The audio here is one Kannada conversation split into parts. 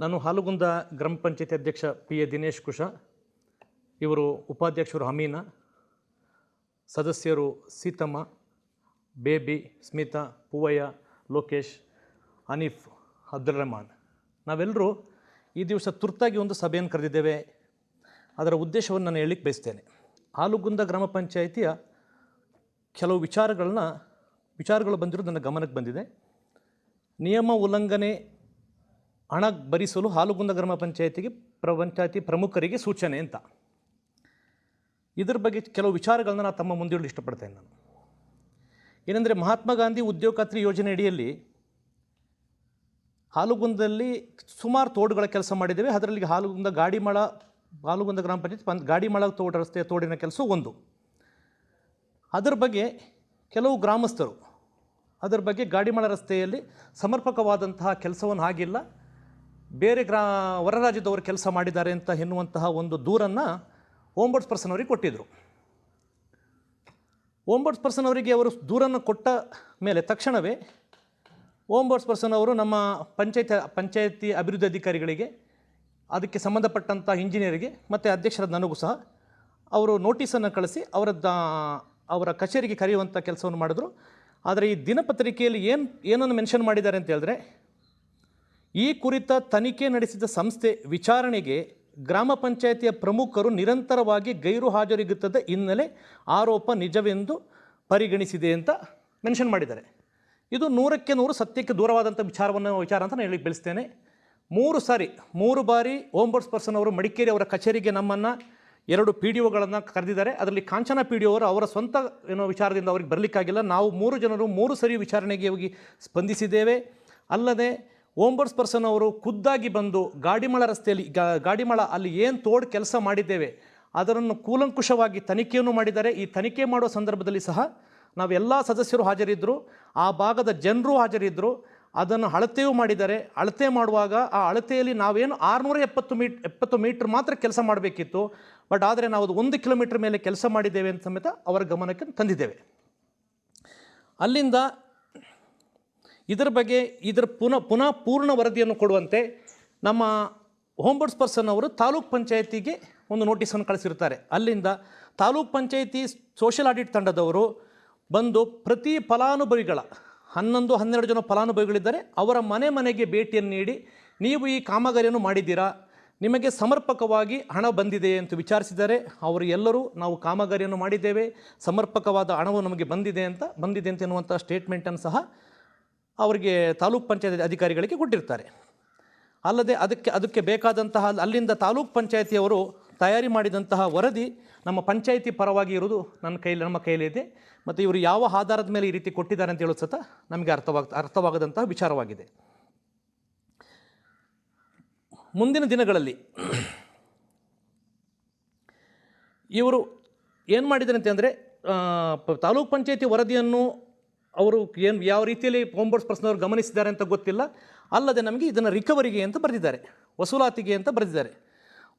ನಾನು ಹಾಲುಗುಂದ ಗ್ರಾಮ ಪಂಚಾಯತಿ ಅಧ್ಯಕ್ಷ ಪಿ ಎ ದಿನೇಶ್ ಕುಶ, ಇವರು ಉಪಾಧ್ಯಕ್ಷರು ಹಮೀನಾ, ಸದಸ್ಯರು ಸೀತಮ್ಮ, ಬೇಬಿ, ಸ್ಮಿತಾ, ಪೂವಯ್ಯ, ಲೋಕೇಶ್, ಹನೀಫ್ ಅಬ್ದುಲ್ ರಹಮಾನ್ ನಾವೆಲ್ಲರೂ ಈ ದಿವಸ ತುರ್ತಾಗಿ ಒಂದು ಸಭೆಯನ್ನು ಕರೆದಿದ್ದೇವೆ. ಅದರ ಉದ್ದೇಶವನ್ನು ನಾನು ಹೇಳಲಿಕ್ಕೆ ಬಯಸ್ತೇನೆ. ಹಾಲುಗುಂದ ಗ್ರಾಮ ಪಂಚಾಯಿತಿಯ ಕೆಲವು ವಿಚಾರಗಳನ್ನ, ವಿಚಾರಗಳು ಬಂದಿರೋದು ನನ್ನ ಗಮನಕ್ಕೆ ಬಂದಿದೆ. ನಿಯಮ ಉಲ್ಲಂಘನೆ ಹಣ ಭರಿಸಲು ಹಾಲುಗುಂದ ಗ್ರಾಮ ಪಂಚಾಯತಿಗೆ ಪಂಚಾಯತಿ ಪ್ರಮುಖರಿಗೆ ಸೂಚನೆ ಅಂತ. ಇದರ ಬಗ್ಗೆ ಕೆಲವು ವಿಚಾರಗಳನ್ನ ನಾನು ತಮ್ಮ ಮುಂದೆ ಇಷ್ಟಪಡ್ತೇನೆ ನಾನು. ಏನಂದರೆ ಮಹಾತ್ಮ ಗಾಂಧಿ ಉದ್ಯೋಗ ಖಾತ್ರಿ ಯೋಜನೆ ಅಡಿಯಲ್ಲಿ ಹಾಲುಗುಂದದಲ್ಲಿ ಸುಮಾರು ತೋಡುಗಳ ಕೆಲಸ ಮಾಡಿದ್ದೇವೆ. ಅದರಲ್ಲಿ ಹಾಲುಗುಂದ ಗಾಡಿಮಳ, ಹಾಲುಗುಂದ ಗ್ರಾಮ ಪಂಚಾಯತ್ ಪಂಚ್ ಗಾಡಿಮಳ ತೋಡ ರಸ್ತೆಯ ತೋಡಿನ ಕೆಲಸ ಒಂದು. ಅದರ ಬಗ್ಗೆ ಕೆಲವು ಗ್ರಾಮಸ್ಥರು, ಅದರ ಬಗ್ಗೆ ಗಾಡಿಮಳ ರಸ್ತೆಯಲ್ಲಿ ಸಮರ್ಪಕವಾದಂತಹ ಕೆಲಸವನ್ನು ಆಗಿಲ್ಲ. ಬೇರೆ ಗ್ರಾ, ಹೊರ ರಾಜ್ಯದವರು ಕೆಲಸ ಮಾಡಿದ್ದಾರೆ ಅಂತ ಎನ್ನುವಂತಹ ಒಂದು ದೂರನ್ನು ಓಂಬರ್ಸ್ ಪರ್ಸನ್ ಅವರಿಗೆ ಕೊಟ್ಟಿದ್ದರು ಓಂಬರ್ಸ್ ಪರ್ಸನ್ ಅವರಿಗೆ ಅವರು ದೂರನ್ನು ಕೊಟ್ಟ ಮೇಲೆ ತಕ್ಷಣವೇ ಓಂಬರ್ಸ್ ಪರ್ಸನ್ ಅವರು ನಮ್ಮ ಪಂಚಾಯತ್, ಪಂಚಾಯತಿ ಅಭಿವೃದ್ಧಿ ಅಧಿಕಾರಿಗಳಿಗೆ, ಅದಕ್ಕೆ ಸಂಬಂಧಪಟ್ಟಂಥ ಇಂಜಿನಿಯರಿಗೆ, ಮತ್ತು ಅಧ್ಯಕ್ಷರಾದ ನನಗೂ ಸಹ ಅವರು ನೋಟಿಸನ್ನು ಕಳಿಸಿ ಅವರ ಅವರ ಕಚೇರಿಗೆ ಕರೆಯುವಂಥ ಕೆಲಸವನ್ನು ಮಾಡಿದ್ರು. ಆದರೆ ಈ ದಿನಪತ್ರಿಕೆಯಲ್ಲಿ ಏನು, ಏನನ್ನು ಮೆನ್ಷನ್ ಮಾಡಿದ್ದಾರೆ ಅಂತ ಹೇಳಿದ್ರೆ ಈ ಕುರಿತ ತನಿಖೆ ನಡೆಸಿದ ಸಂಸ್ಥೆ ವಿಚಾರಣೆಗೆ ಗ್ರಾಮ ಪಂಚಾಯತಿಯ ಪ್ರಮುಖರು ನಿರಂತರವಾಗಿ ಗೈರು ಹಾಜರಿಗುತ್ತದೆ ಹಿನ್ನೆಲೆ ಆರೋಪ ನಿಜವೆಂದು ಪರಿಗಣಿಸಿದೆ ಅಂತ ಮೆನ್ಷನ್ ಮಾಡಿದ್ದಾರೆ. ಇದು ನೂರಕ್ಕೆ ನೂರು ಸತ್ಯಕ್ಕೆ ದೂರವಾದಂಥ ವಿಚಾರವನ್ನು ವಿಚಾರ ಅಂತ ನಾನು ಹೇಳಿ ಬೆಳೆಸ್ತೇನೆ ಮೂರು ಸಾರಿ, ಮೂರು ಬಾರಿ ಓಂಬರ್ಸ್ ಪರ್ಸನ್ ಅವರು ಮಡಿಕೇರಿ ಅವರ ಕಚೇರಿಗೆ ನಮ್ಮನ್ನು ಎರಡು ಪಿ ಡಿ ಒಗಳನ್ನು ಕರೆದಿದ್ದಾರೆ. ಅದರಲ್ಲಿ ಕಾಂಚನ ಪಿ ಡಿ ಅವರು ಅವರ ಸ್ವಂತ ಏನೋ ವಿಚಾರದಿಂದ ಅವ್ರಿಗೆ ಬರಲಿಕ್ಕಾಗಿಲ್ಲ. ನಾವು ಮೂರು ಜನರು ಮೂರು ಸರಿ ವಿಚಾರಣೆಗೆ ಹೋಗಿ ಸ್ಪಂದಿಸಿದ್ದೇವೆ. ಅಲ್ಲದೆ ಓಂಬರ್ಸ್ ಪರ್ಸನ್ ಅವರು ಖುದ್ದಾಗಿ ಬಂದು ಗಾಡಿಮಳ ರಸ್ತೆಯಲ್ಲಿ ಗಾಡಿಮಳ ಅಲ್ಲಿ ಏನು ತೋಡ್ ಕೆಲಸ ಮಾಡಿದ್ದೇವೆ, ಅದರನ್ನು ಕೂಲಂಕುಷವಾಗಿ ತನಿಖೆಯನ್ನು ಮಾಡಿದ್ದಾರೆ ಈ ತನಿಖೆ ಮಾಡುವ ಸಂದರ್ಭದಲ್ಲಿ ಸಹ ನಾವೆಲ್ಲ ಸದಸ್ಯರು ಹಾಜರಿದ್ದರು ಆ ಭಾಗದ ಜನರು ಹಾಜರಿದ್ದರು ಅದನ್ನು ಅಳತೆಯೂ ಮಾಡಿದ್ದಾರೆ ಅಳತೆ ಮಾಡುವಾಗ ಆ ಅಳತೆಯಲ್ಲಿ ನಾವೇನು ಆರುನೂರ ಎಪ್ಪತ್ತು ಮೀಟ್, ಎಪ್ಪತ್ತು ಮೀಟ್ರ್ ಮಾತ್ರ ಕೆಲಸ ಮಾಡಬೇಕಿತ್ತು, ಬಟ್ ಆದರೆ ನಾವು ಅದು ಒಂದು ಕಿಲೋಮೀಟ್ರ್ ಮೇಲೆ ಕೆಲಸ ಮಾಡಿದ್ದೇವೆ ಅಂತ ಸಮೇತ ಅವರ ಗಮನಕ್ಕೆ ತಂದಿದ್ದೇವೆ. ಅಲ್ಲಿಂದ ಇದರ ಬಗ್ಗೆ ಇದರ ಪುನಃ ಪುನಃ ಪೂರ್ಣ ವರದಿಯನ್ನು ಕೊಡುವಂತೆ ನಮ್ಮ ಹೋಮ್ಬರ್ಡ್ಸ್ ಪರ್ಸನ್ ಅವರು ತಾಲೂಕ್ ಪಂಚಾಯತಿಗೆ ಒಂದು ನೋಟಿಸನ್ನು ಕಳಿಸಿರ್ತಾರೆ ಅಲ್ಲಿಂದ ತಾಲೂಕ್ ಪಂಚಾಯಿತಿ ಸೋಷಿಯಲ್ ಆಡಿಟ್ ತಂಡದವರು ಬಂದು ಪ್ರತಿ ಫಲಾನುಭವಿಗಳ ಹನ್ನೊಂದು, ಹನ್ನೆರಡು ಜನ ಫಲಾನುಭವಿಗಳಿದ್ದಾರೆ. ಅವರ ಮನೆ ಮನೆಗೆ ಭೇಟಿಯನ್ನು ನೀಡಿ, ನೀವು ಈ ಕಾಮಗಾರಿಯನ್ನು ಮಾಡಿದ್ದೀರಾ? ನಿಮಗೆ ಸಮರ್ಪಕವಾಗಿ ಹಣ ಬಂದಿದೆ ಅಂತ ವಿಚಾರಿಸಿದರೆ, ಅವರು ಎಲ್ಲರೂ, ನಾವು ಕಾಮಗಾರಿಯನ್ನು ಮಾಡಿದ್ದೇವೆ, ಸಮರ್ಪಕವಾದ ಹಣವು ನಮಗೆ ಬಂದಿದೆ ಅಂತ ಬಂದಿದೆ ಅಂತ ಎನ್ನುವಂಥ ಸ್ಟೇಟ್ಮೆಂಟನ್ನು ಸಹ ಅವರಿಗೆ ತಾಲೂಕ್ ಪಂಚಾಯತ್ ಅಧಿಕಾರಿಗಳಿಗೆ ಕೊಟ್ಟಿರ್ತಾರೆ. ಅಲ್ಲದೆ ಅದಕ್ಕೆ ಅದಕ್ಕೆ ಬೇಕಾದಂತಹ ಅಲ್ಲಿಂದ ತಾಲೂಕ್ ಪಂಚಾಯತಿಯವರು ತಯಾರಿ ಮಾಡಿದಂತಹ ವರದಿ ನಮ್ಮ ಪಂಚಾಯಿತಿ ಪರವಾಗಿ ಇರೋದು ನನ್ನ ಕೈಲಿ, ನಮ್ಮ ಕೈಲಿದೆ ಮತ್ತು ಇವರು ಯಾವ ಆಧಾರದ ಮೇಲೆ ಈ ರೀತಿ ಕೊಟ್ಟಿದ್ದಾರೆ ಅಂತ ಹೇಳೋದು ಸತ ನಮಗೆ ಅರ್ಥವಾಗ, ಅರ್ಥವಾಗದಂತಹ ವಿಚಾರವಾಗಿದೆ. ಮುಂದಿನ ದಿನಗಳಲ್ಲಿ ಇವರು ಏನು ಮಾಡಿದ್ದಾರೆ ಅಂತಂದರೆ ತಾಲೂಕ್ ಪಂಚಾಯತಿ ವರದಿಯನ್ನು ಅವರು ಏನು ಯಾವ ರೀತಿಯಲ್ಲಿ ಹೋಮ್ಬೋರ್ಡ್ಸ್ ಪರ್ಸನ್ ಅವರು ಗಮನಿಸಿದ್ದಾರೆ ಅಂತ ಗೊತ್ತಿಲ್ಲ. ಅಲ್ಲದೆ ನಮಗೆ ಇದನ್ನು ರಿಕವರಿಗೆ ಅಂತ ಬರೆದಿದ್ದಾರೆ. ವಸೂಲಾತಿಗೆ ಅಂತ ಬರೆದಿದ್ದಾರೆ.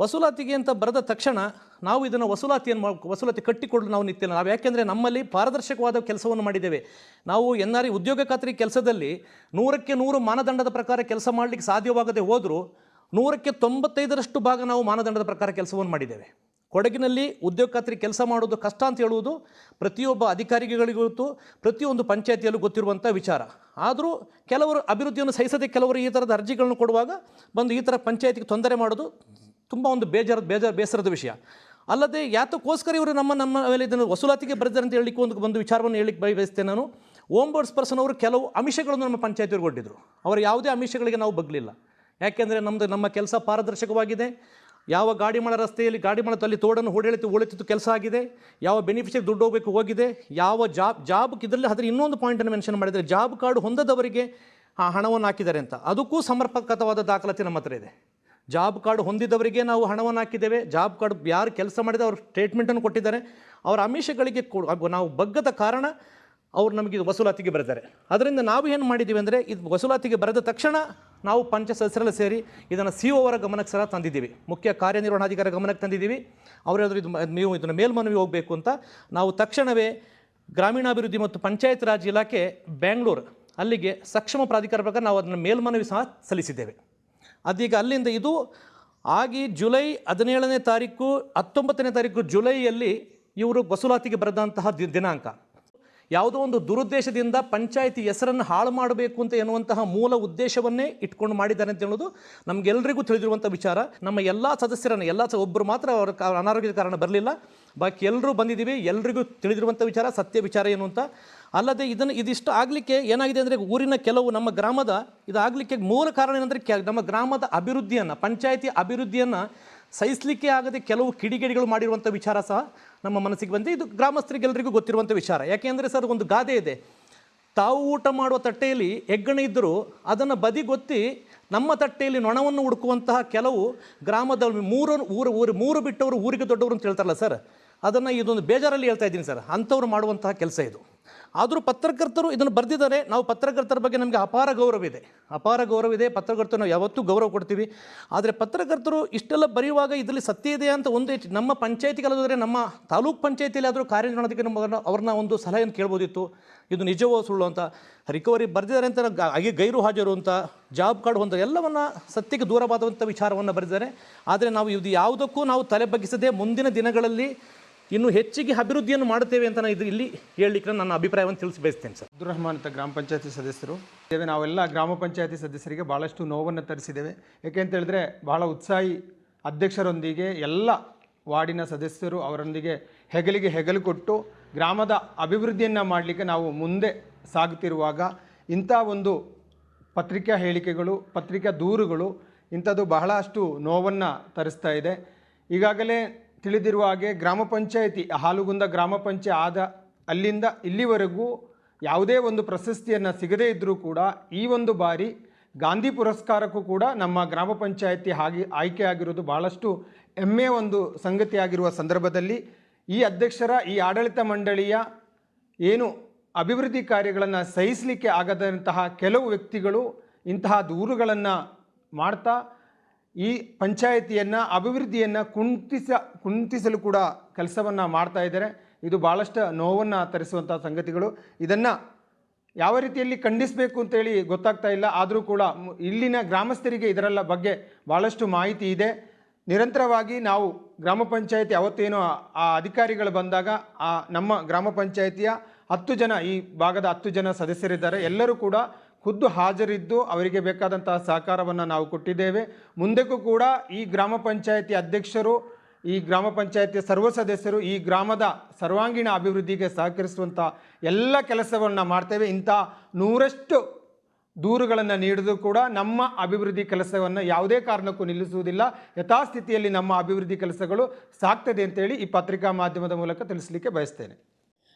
ವಸೂಲಾತಿಗೆ ಅಂತ ಬರೆದ ತಕ್ಷಣ ನಾವು ಇದನ್ನು ವಸೂಲಾತಿಯನ್ನು ವಸೂಲಾತಿ ಕಟ್ಟಿಕೊಡಲು ನಾವು ನಿಂತಿಲ್ಲ ನಾವು ಯಾಕೆಂದರೆ ನಮ್ಮಲ್ಲಿ ಪಾರದರ್ಶಕವಾದ ಕೆಲಸವನ್ನು ಮಾಡಿದ್ದೇವೆ. ನಾವು ಎನ್ ಆರ್ ಉದ್ಯೋಗ ಖಾತ್ರಿ ಕೆಲಸದಲ್ಲಿ ನೂರಕ್ಕೆ ನೂರು ಮಾನದಂಡದ ಪ್ರಕಾರ ಕೆಲಸ ಮಾಡಲಿಕ್ಕೆ ಸಾಧ್ಯವಾಗದೆ ಹೋದರೂ ನೂರಕ್ಕೆ ತೊಂಬತ್ತೈದರಷ್ಟು ಭಾಗ ನಾವು ಮಾನದಂಡದ ಪ್ರಕಾರ ಕೆಲಸವನ್ನು ಮಾಡಿದ್ದೇವೆ. ಕೊಡಗಿನಲ್ಲಿ ಉದ್ಯೋಗ ಖಾತ್ರಿ ಕೆಲಸ ಮಾಡೋದು ಕಷ್ಟ ಅಂತ ಹೇಳುವುದು ಪ್ರತಿಯೊಬ್ಬ ಅಧಿಕಾರಿಗಳಿಗೂ ಪ್ರತಿಯೊಂದು ಪಂಚಾಯತಿಯಲ್ಲೂ ಗೊತ್ತಿರುವಂಥ ವಿಚಾರ. ಆದರೂ ಕೆಲವರು ಅಭಿವೃದ್ಧಿಯನ್ನು ಸಹಿಸದೆ ಕೆಲವರು ಈ ಥರದ ಅರ್ಜಿಗಳನ್ನು ಕೊಡುವಾಗ ಬಂದು ಈ ಥರ ಪಂಚಾಯತಿಗೆ ತೊಂದರೆ ಮಾಡೋದು ತುಂಬ ಒಂದು ಬೇಜಾರ, ಬೇಜಾರು, ಬೇಸರದ ವಿಷಯ. ಅಲ್ಲದೆ ಯಾತಕ್ಕೋಸ್ಕರ ಇವರು ನಮ್ಮ ನಮ್ಮ ಮೇಲೆ ಇದನ್ನು ವಸೂಲಾತಿಗೆ ಬರ್ತಾರೆ ಅಂತ ಹೇಳಲಿಕ್ಕೆ ಒಂದು ಒಂದು ವಿಚಾರವನ್ನು ಹೇಳಿಕ್ಕೆ ಬಯ- ಬಯಸ್ತೇನೆ ನಾನು ಬೋರ್ಡ್ಸ್ ಪರ್ಸನ್ ಅವರು ಕೆಲವು ಅಂಶಗಳನ್ನು ನಮ್ಮ ಪಂಚಾಯತಿಯವ್ರಿಗೆ ಕೊಟ್ಟಿದ್ದರು. ಅವರ ಯಾವುದೇ ಅಂಶಗಳಿಗೆ ನಾವು ಬಗ್ಲಿಲ್ಲ. ಯಾಕೆಂದರೆ ನಮ್ಮದು ನಮ್ಮ ಕೆಲಸ ಪಾರದರ್ಶಕವಾಗಿದೆ. ಯಾವ ಗಾಡಿಮಳ ರಸ್ತೆಯಲ್ಲಿ ಗಾಡಿಮಳದಲ್ಲಿ ತೋಡನ್ನು ಹೊಡೆಳಿತು ಉಳಿತಿತ್ತು ಕೆಲಸ ಆಗಿದೆ? ಯಾವ ಬೆನಿಫಿಷರಿ ದುಡ್ಡು ಹೋಗಬೇಕು ಹೋಗಿದೆ? ಯಾವ ಜಾಬ್ ಜಾಬ್ ಇದರಲ್ಲಿ ಅದರ ಇನ್ನೊಂದು ಪಾಯಿಂಟನ್ನು ಮೆನ್ಷನ್ ಮಾಡಿದರೆ ಜಾಬ್ ಕಾರ್ಡ್ ಹೊಂದದವರಿಗೆ ಆ ಹಣವನ್ನು ಹಾಕಿದ್ದಾರೆ ಅಂತ. ಅದಕ್ಕೂ ಸಮರ್ಪಕವಾದ ದಾಖಲಾತಿ ನಮ್ಮ ಹತ್ರ ಇದೆ. ಜಾಬ್ ಕಾರ್ಡ್ ಹೊಂದಿದವರಿಗೆ ನಾವು ಹಣವನ್ನು ಹಾಕಿದ್ದೇವೆ. ಜಾಬ್ ಕಾರ್ಡ್ ಯಾರು ಕೆಲಸ ಮಾಡಿದ ಅವರು ಸ್ಟೇಟ್ಮೆಂಟನ್ನು ಕೊಟ್ಟಿದ್ದಾರೆ. ಅವರ ಅಮಿಷಗಳಿಗೆ ನಾವು ಬಗ್ಗದ ಕಾರಣ ಅವ್ರು ನಮಗೆ ವಸೂಲಾತಿಗೆ ಬರೆದಾರೆ ಅದರಿಂದ ನಾವು ಏನು ಮಾಡಿದ್ದೀವಿ ಅಂದರೆ ಇದು ವಸೂಲಾತಿಗೆ ಬರೆದ ತಕ್ಷಣ ನಾವು ಪಂಚ ಸದಸ್ಯರೆಲ್ಲ ಸೇರಿ ಇದನ್ನು ಸಿ ಅವರ ಗಮನಕ್ಕೆ ಸಹ ತಂದಿದ್ದೀವಿ. ಮುಖ್ಯ ಕಾರ್ಯನಿರ್ವಹಣಾಧಿಕಾರಿ ಗಮನಕ್ಕೆ ತಂದಿದ್ದೀವಿ. ಅವರು ಹೇಳಿದ್ರು, ಇದು ನೀವು ಇದನ್ನು ಮೇಲ್ಮನವಿ ಹೋಗಬೇಕು ಅಂತ. ನಾವು ತಕ್ಷಣವೇ ಗ್ರಾಮೀಣಾಭಿವೃದ್ಧಿ ಮತ್ತು ಪಂಚಾಯತ್ ರಾಜ್ ಇಲಾಖೆ ಬ್ಯಾಂಗ್ಳೂರು ಅಲ್ಲಿಗೆ ಸಕ್ಷಮ ಪ್ರಾಧಿಕಾರ ಪ್ರಕಾರ ನಾವು ಅದನ್ನು ಮೇಲ್ಮನವಿ ಸಹ ಸಲ್ಲಿಸಿದ್ದೇವೆ. ಅದೀಗ ಅಲ್ಲಿಂದ ಇದು ಆಗಿ ಜುಲೈ ಹದಿನೇಳನೇ ತಾರೀಕು, ಹತ್ತೊಂಬತ್ತನೇ ತಾರೀಕು ಜುಲೈಯಲ್ಲಿ ಇವರು ವಸೂಲಾತಿಗೆ ಬರೆದಂತಹ ದಿನಾಂಕ. ಯಾವುದೋ ಒಂದು ದುರುದ್ದೇಶದಿಂದ ಪಂಚಾಯಿತಿ ಹೆಸರನ್ನು ಹಾಳು ಮಾಡಬೇಕು ಅಂತ ಎನ್ನುವಂತಹ ಮೂಲ ಉದ್ದೇಶವನ್ನೇ ಇಟ್ಕೊಂಡು ಮಾಡಿದ್ದಾರೆ ಅಂತ ಹೇಳೋದು ನಮಗೆಲ್ಲರಿಗೂ ತಿಳಿದಿರುವಂಥ ವಿಚಾರ. ನಮ್ಮ ಎಲ್ಲ ಸದಸ್ಯರನ್ನು, ಎಲ್ಲ ಒಬ್ಬರು ಮಾತ್ರ ಅವರ ಅನಾರೋಗ್ಯದ ಕಾರಣ ಬರಲಿಲ್ಲ. ಬಾಕಿ ಎಲ್ಲರೂ ಬಂದಿದ್ದೀವಿ, ಎಲ್ರಿಗೂ ತಿಳಿದಿರುವಂಥ ವಿಚಾರ, ಸತ್ಯ ವಿಚಾರ ಏನು ಅಂತ ಅಲ್ಲದೆ ಇದನ್ನು ಇದಿಷ್ಟು ಆಗಲಿಕ್ಕೆ ಏನಾಗಿದೆ ಅಂದರೆ ಊರಿನ ಕೆಲವು ನಮ್ಮ ಗ್ರಾಮದ ಇದಾಗಲಿಕ್ಕೆ ಮೂಲ ಕಾರಣ ಏನಂದರೆ ನಮ್ಮ ಗ್ರಾಮದ ಅಭಿವೃದ್ಧಿಯನ್ನು, ಪಂಚಾಯಿತಿ ಅಭಿವೃದ್ಧಿಯನ್ನು ಸಹಿಸಲಿಕ್ಕೆ ಆಗದೆ ಕೆಲವು ಕಿಡಿಗೇಡಿಗಳು ಮಾಡಿರುವಂಥ ವಿಚಾರ ಸಹ ನಮ್ಮ ಮನಸ್ಸಿಗೆ ಬಂದಿದೆ. ಇದು ಗ್ರಾಮಸ್ಥರಿಗೆಲ್ಲರಿಗೂ ಗೊತ್ತಿರುವಂಥ ವಿಚಾರ. ಯಾಕೆಂದರೆ ಸರ್, ಒಂದು ಗಾದೆ ಇದೆ. ತಾವು ಊಟ ಮಾಡುವ ತಟ್ಟೆಯಲ್ಲಿ ಹೆಗ್ಗಣ ಇದ್ದರೂ ಅದನ್ನು ಬದಿಗೊತ್ತಿ ನಮ್ಮ ತಟ್ಟೆಯಲ್ಲಿ ನೊಣವನ್ನು ಹುಡುಕುವಂತಹ ಕೆಲವು ಗ್ರಾಮದ ಮೂರು ಊರು ಊರು, ಮೂರು ಬಿಟ್ಟವರು ಊರಿಗೆ ದೊಡ್ಡವರು ಅಂತ ಹೇಳ್ತಾರಲ್ಲ ಸರ್, ಅದನ್ನು ಇದೊಂದು ಬೇಜಾರಲ್ಲಿ ಹೇಳ್ತಾ ಇದ್ದೀನಿ ಸರ್. ಅಂಥವ್ರು ಮಾಡುವಂತಹ ಕೆಲಸ ಇದು. ಆದರೂ ಪತ್ರಕರ್ತರು ಇದನ್ನು ಬರೆದಿದ್ದಾರೆ. ನಾವು ಪತ್ರಕರ್ತರ ಬಗ್ಗೆ ನಮಗೆ ಅಪಾರ ಗೌರವ ಇದೆ. ಅಪಾರ ಗೌರವ ಇದೆ. ಪತ್ರಕರ್ತರು ನಾವು ಯಾವತ್ತೂ ಗೌರವ ಕೊಡ್ತೀವಿ. ಆದರೆ ಪತ್ರಕರ್ತರು ಇಷ್ಟೆಲ್ಲ ಬರೆಯುವಾಗ ಇದರಲ್ಲಿ ಸತ್ಯ ಇದೆ ಅಂತ ಒಂದು ನಮ್ಮ ಪಂಚಾಯತಿಗಳಾದರೆ ನಮ್ಮ ತಾಲೂಕ್ ಪಂಚಾಯತಿಯಲ್ಲಿ ಆದರೂ ಕಾರ್ಯನಿರ್ವಹಣೆಗೆ ನಮ್ಮ ಅವ್ರನ್ನ ಒಂದು ಸಲಹೆಯನ್ನು ಕೇಳ್ಬೋದಿತ್ತು. ಇದು ನಿಜವೋ ಸುಳ್ಳು ಅಂತ. ರಿಕವರಿ ಬರೆದಿದ್ದಾರೆ ಅಂತ ಹಾಗೆ ಗೈರು ಹಾಜರು ಅಂತ, ಜಾಬ್ ಕಾರ್ಡ್ ಹೊಂದ ಎಲ್ಲವನ್ನು ಸತ್ಯಕ್ಕೆ ದೂರವಾದಂಥ ವಿಚಾರವನ್ನು ಬರೆದಿದ್ದಾರೆ. ಆದರೆ ನಾವು ಇದು ಯಾವುದಕ್ಕೂ ನಾವು ತಲೆ ಬಗ್ಗಿಸದೆ ಮುಂದಿನ ದಿನಗಳಲ್ಲಿ ಇನ್ನು ಹೆಚ್ಚಿಗೆ ಅಭಿವೃದ್ಧಿಯನ್ನು ಮಾಡುತ್ತೇವೆ ಅಂತ ನಾನು ಇದು ಇಲ್ಲಿ ಹೇಳಲಿಕ್ಕೆ ನನ್ನ ಅಭಿಪ್ರಾಯವನ್ನು ತಿಳಿಸಿ ಬಯಸ್ತೇನೆ ಸರ್. ಅಬ್ದುಲ್ ರಹಮಾನ್ ಅಂತ ಗ್ರಾಮ ಪಂಚಾಯತಿ ಸದಸ್ಯರು. ಇದ್ದೇವೆ, ನಾವೆಲ್ಲ ಗ್ರಾಮ ಪಂಚಾಯತಿ ಸದಸ್ಯರಿಗೆ ಭಾಳಷ್ಟು ನೋವನ್ನು ತರಿಸಿದ್ದೇವೆ. ಯಾಕೆ ಅಂತ ಹೇಳಿದ್ರೆ ಬಹಳ ಉತ್ಸಾಹಿ ಅಧ್ಯಕ್ಷರೊಂದಿಗೆ ಎಲ್ಲ ವಾರ್ಡಿನ ಸದಸ್ಯರು ಅವರೊಂದಿಗೆ ಹೆಗಲಿಗೆ ಹೆಗಲು ಕೊಟ್ಟು ಗ್ರಾಮದ ಅಭಿವೃದ್ಧಿಯನ್ನು ಮಾಡಲಿಕ್ಕೆ ನಾವು ಮುಂದೆ ಸಾಗುತ್ತಿರುವಾಗ ಇಂಥ ಒಂದು ಪತ್ರಿಕಾ ಹೇಳಿಕೆಗಳು, ಪತ್ರಿಕಾ ದೂರುಗಳು ಇಂಥದ್ದು ಬಹಳಷ್ಟು ನೋವನ್ನು ತರಿಸ್ತಾ ಇದೆ. ಈಗಾಗಲೇ ತಿಳಿದಿರುವ ಹಾಗೆ ಗ್ರಾಮ ಪಂಚಾಯಿತಿ, ಹಾಲುಗುಂದ ಗ್ರಾಮ ಪಂಚಾಯ ಆದ ಅಲ್ಲಿಂದ ಇಲ್ಲಿವರೆಗೂ ಯಾವುದೇ ಒಂದು ಪ್ರಶಸ್ತಿಯನ್ನು ಸಿಗದೇ ಇದ್ದರೂ ಕೂಡ ಈ ಒಂದು ಬಾರಿ ಗಾಂಧಿ ಪುರಸ್ಕಾರಕ್ಕೂ ಕೂಡ ನಮ್ಮ ಗ್ರಾಮ ಪಂಚಾಯಿತಿ ಹಾಗೆ ಆಯ್ಕೆಯಾಗಿರೋದು ಭಾಳಷ್ಟು ಹೆಮ್ಮೆಯ ಒಂದು ಸಂಗತಿಯಾಗಿರುವ ಸಂದರ್ಭದಲ್ಲಿ ಈ ಅಧ್ಯಕ್ಷರ, ಈ ಆಡಳಿತ ಮಂಡಳಿಯ ಏನು ಅಭಿವೃದ್ಧಿ ಕಾರ್ಯಗಳನ್ನು ಸಹಿಸಲಿಕ್ಕೆ ಆಗದಂತಹ ಕೆಲವು ವ್ಯಕ್ತಿಗಳು ಇಂತಹ ದೂರುಗಳನ್ನು ಮಾಡ್ತಾ ಈ ಪಂಚಾಯತಿಯನ್ನು, ಅಭಿವೃದ್ಧಿಯನ್ನು ಕುಂಠಿಸ, ಕುಂಠಿಸಲು ಕೂಡ ಕೆಲಸವನ್ನು ಮಾಡ್ತಾ ಇದ್ದಾರೆ. ಇದು ಭಾಳಷ್ಟು ನೋವನ್ನು ತರಿಸುವಂಥ ಸಂಗತಿಗಳು. ಇದನ್ನು ಯಾವ ರೀತಿಯಲ್ಲಿ ಖಂಡಿಸಬೇಕು ಅಂತೇಳಿ ಗೊತ್ತಾಗ್ತಾ ಇಲ್ಲ. ಆದರೂ ಕೂಡ ಇಲ್ಲಿನ ಗ್ರಾಮಸ್ಥರಿಗೆ ಇದರಲ್ಲ ಬಗ್ಗೆ ಭಾಳಷ್ಟು ಮಾಹಿತಿ ಇದೆ. ನಿರಂತರವಾಗಿ ನಾವು ಗ್ರಾಮ ಪಂಚಾಯತಿ ಅವತ್ತೇನೋ ಆ- ಅಧಿಕಾರಿಗಳು ಬಂದಾಗ ಆ ನಮ್ಮ ಗ್ರಾಮ ಪಂಚಾಯತಿಯ ಹತ್ತು ಜನ, ಈ ಭಾಗದ ಹತ್ತು ಜನ ಸದಸ್ಯರಿದ್ದಾರೆ. ಎಲ್ಲರೂ ಕೂಡ ಖುದ್ದು ಹಾಜರಿದ್ದು ಅವರಿಗೆ ಬೇಕಾದಂತಹ ಸಹಕಾರವನ್ನು ನಾವು ಕೊಟ್ಟಿದ್ದೇವೆ. ಮುಂದಕ್ಕೂ ಕೂಡ ಈ ಗ್ರಾಮ ಪಂಚಾಯತಿ ಅಧ್ಯಕ್ಷರು, ಈ ಗ್ರಾಮ ಪಂಚಾಯತಿಯ ಸರ್ವ ಸದಸ್ಯರು ಈ ಗ್ರಾಮದ ಸರ್ವಾಂಗೀಣ ಅಭಿವೃದ್ಧಿಗೆ ಸಹಕರಿಸುವಂಥ ಎಲ್ಲ ಕೆಲಸವನ್ನು ಮಾಡ್ತೇವೆ. ಇಂಥ ನೂರಷ್ಟು ದೂರುಗಳನ್ನು ನೀಡಿದ್ರು ಕೂಡ ನಮ್ಮ ಅಭಿವೃದ್ಧಿ ಕೆಲಸವನ್ನು ಯಾವುದೇ ಕಾರಣಕ್ಕೂ ನಿಲ್ಲಿಸುವುದಿಲ್ಲ. ಯಥಾಸ್ಥಿತಿಯಲ್ಲಿ ನಮ್ಮ ಅಭಿವೃದ್ಧಿ ಕೆಲಸಗಳು ಸಾಗ್ತದೆ ಅಂತೇಳಿ ಈ ಪತ್ರಿಕಾ ಮಾಧ್ಯಮದ ಮೂಲಕ ತಿಳಿಸಲಿಕ್ಕೆ ಬಯಸ್ತೇನೆ.